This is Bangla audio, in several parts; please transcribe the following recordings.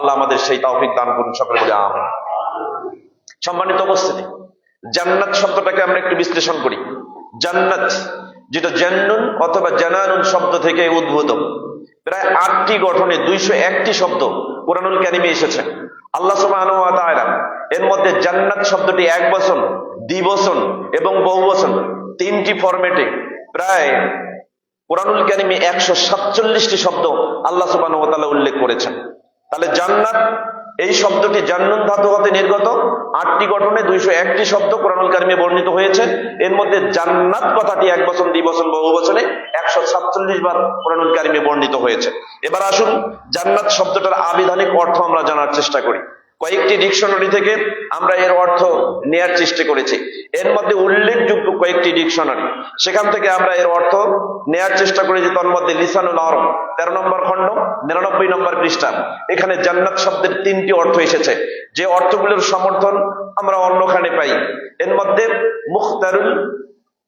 আল্লাহ আমাদের সেই তৌফিক দান করুন, সকলে বলে আমিন। সম্মানিত উপস্থিতি, জান্নাত শব্দটাকে আমরা একটু বিশ্লেষণ করি। জান্নাত, যেটা জান্নুন অথবা জানানুন শব্দ থেকে উদ্ভূত। প্রায় আটটি গঠনে দুইশো একটি শব্দ কোরআনুল কারিমে এসেছে। আল্লাহ তাআলা এর মধ্যে জান্নাত শব্দটি এক বচন, দ্বিবচন এবং বহু বচন তিনটি ফরম্যাটে প্রায় কোরআনুল কারিমে একশো সাতচল্লিশটি শব্দ আল্লাহ তাআলা উল্লেখ করেছেন। তাহলে জান্নাত, এই শব্দটি জান্নুন ধাতু হতে নির্গত। আটটি গঠনে দুইশো একটি শব্দ কোরআনুল কারিমে বর্ণিত হয়েছে। এর মধ্যে জান্নাত কথাটি এক বছর দুই বছর বহু বছরে একশো সাতচল্লিশ বার কোরআনুল কারিমে বর্ণিত হয়েছে। এবার আসুন, জান্নাত শব্দটার আবিধানিক অর্থ আমরা জানার চেষ্টা করি। কয়েকটি ডিকশনারি থেকে আমরা এর অর্থ নেয়ার চেষ্টা করেছি। এর মধ্যে উল্লেখযোগ্য কয়েকটি ডিকশনারি। সেখান থেকে আমরা এর অর্থ নেয়ার চেষ্টা করেছি, তার মধ্যে লিসানুল আরব, তেরো নম্বর খণ্ড, নিরানব্বই নম্বর পৃষ্ঠা। এখানে জান্নাত শব্দের তিনটি অর্থ এসেছে। যে অর্থগুলোর সমর্থন আমরা অন্যখানে পাই। এর মধ্যে মুখতারুল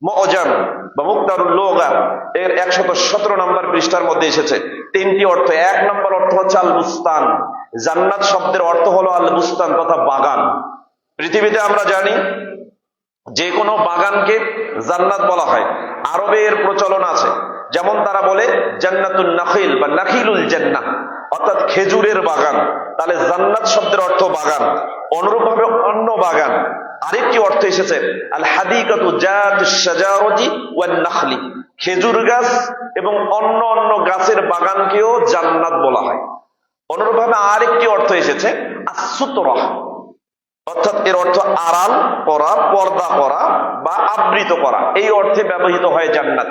মজাম বা মুক্তারুল লোগা, এর একশত সতেরো নম্বর পৃষ্ঠার মধ্যে এসেছে। তিনটি অর্থ। এক নম্বর অর্থ হচ্ছে আল বুস্তান জান্নাত শব্দের অর্থ হলো আল বুস্তান তথা বাগান। পৃথিবীতে আমরা জানি, যে কোনো বাগানকে জান্নাত বলা হয়। আরবে এর প্রচলন আছে, যেমন তারা বলে জান্নাতুল নাখিল বা নাখিলুল জান্নাহ, অর্থাৎ খেজুরের বাগান। তাহলে জান্নাত শব্দের অর্থ বাগান। অনুরূপভাবে অন্য বাগান। আরেকটি অর্থ এসেছে, আল হাদিকাতু জাতু শাজারতি ওয়ান নাখলি। খেজুর গাছ এবং অন্য অন্য গাছের বাগানকেও জান্নাত বলা হয়। অনুরূপভাবে আরেকটি অর্থ এসেছে অর্থাৎ এর অর্থ আড়াল করা, পর্দা করা বা আবৃত করা। এই অর্থে ব্যবহৃত হয় জান্নাত।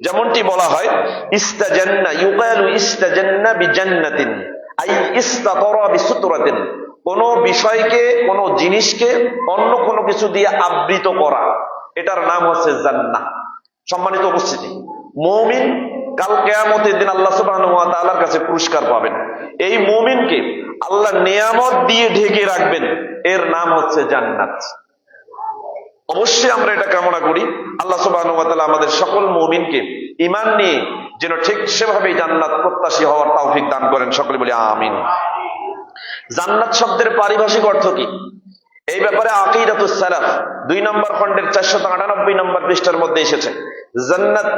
যেমনটি বলা হয়, ইস্তাজান্না, ইউকালু ইস্তাজান্না বিজান্নাতিন, আই ইস্তাতরা বিসুতরাতিন। কোন বিষয়কে, কোন জিনিসকে অন্য কোনো কিছু দিয়ে আবৃত করা। এটার নাম হচ্ছে জান্নাহ। সম্মানিত উপস্থিতি। মৌমিন কাল কেয়ামতের দিন আল্লাহ তাআলার কাছে পুরস্কার পাবেন। এই মৌমিনকে আল্লাহ নিয়ামত দিয়ে ঢেকে রাখবেন। এর নাম হচ্ছে জান্নাত। অবশ্যই আমরা এটা কামনা করি। আল্লাহ তাআলা আমাদের সকল মমিনকে ইমান নিয়ে যেন ঠিক সেভাবেই জান্নাত প্রত্যাশী হওয়ার তৌফিক দান করেন। সকলে বলি আমিন। জান্নাত শব্দের পারিভাষিক অর্থ কি? এই ব্যাপারে আকিদাতুস সালাফ দুই নম্বর খণ্ডের চারশত আটানব্বই নম্বর পৃষ্ঠার মধ্যে এসেছে। জান্নাত,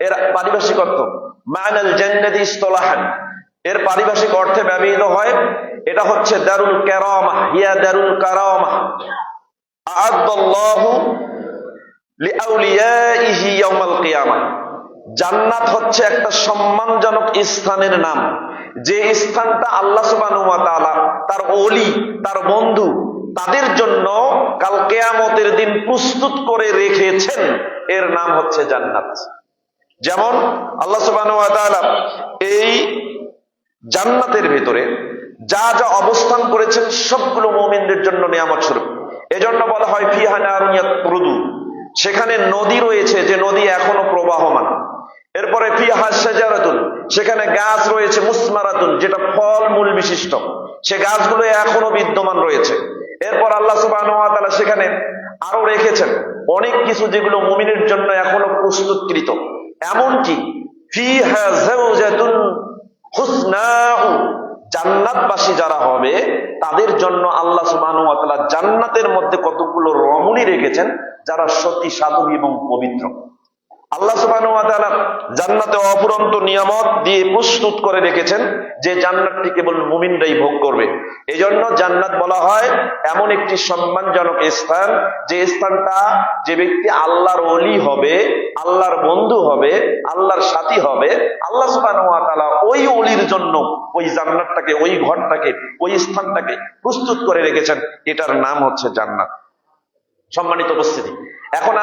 এর পারিভাষিক অর্থ মানাল জান্নাতি ইস্তলাহান। এর পারিভাষিক অর্থে ব্যবহৃত হয়, এটা হচ্ছে দারুল কারামা, হিয়া দারুল কারামা। আ'আদাল্লাহু লিআউলিয়াইহি ইয়াউমাল কিয়ামাহ জান্নাত হচ্ছে একটা সম্মানজনক স্থানের নাম। যে স্থানটা আল্লাহ সুবহানাহু ওয়া তাআলা, তার ওলি, তার বন্ধু, তাদের জন্য কাল কেয়ামতের দিন প্রস্তুত করে রেখেছেন। এর নাম হচ্ছে জান্নাত। যেমন আল্লাহ ওয়া এই জান্নাতের ভেতরে যা যা অবস্থান করেছেন সবগুলো মুমিনদের জন্য নিয়ামত স্বরূপ। এজন্য বলা হয় ফিহানারিয়াত প্রদু সেখানে নদী রয়েছে, যে নদী এখনও প্রবাহমান। এরপরে ফিহা সাজারাতুন সেখানে গাছ রয়েছে, মুসমারাতুন, যেটা ফল মূল বিশিষ্ট। সে গাছগুলো এখনও বিদ্যমান রয়েছে। এরপর আল্লাহ তাআলা সেখানে আরও রেখেছেন অনেক কিছু যেগুলো মুমিনের জন্য এখনও প্রস্তুতকৃত। এমনকি জান্নাতবাসী যারা হবে, তাদের জন্য আল্লাহ সুবাহ জান্নাতের মধ্যে কতগুলো রমণী রেখেছেন, যারা সতী, সাধু এবং পবিত্র। আল্লাহ সুবহানাহু জান্নাতে অপুরন্ত নিয়ামত দিয়ে প্রস্তুত করে রেখেছেন যে জান্নাতটি কেবল মুমিনরাই ভোগ করবে। এজন্য জান্নাত বলা হয় এমন একটি সম্মানজনক স্থান, যে স্থানটা যে ব্যক্তি আল্লাহর অলি হবে, আল্লাহর বন্ধু হবে, আল্লাহর সাথী হবে, আল্লাহ তাআলা ওই অলির জন্য ওই জান্নাতটাকে, ওই ঘরটাকে, ওই স্থানটাকে প্রস্তুত করে রেখেছেন। এটার নাম হচ্ছে জান্নাত। সম্মানিত উপস্থিতি। এখন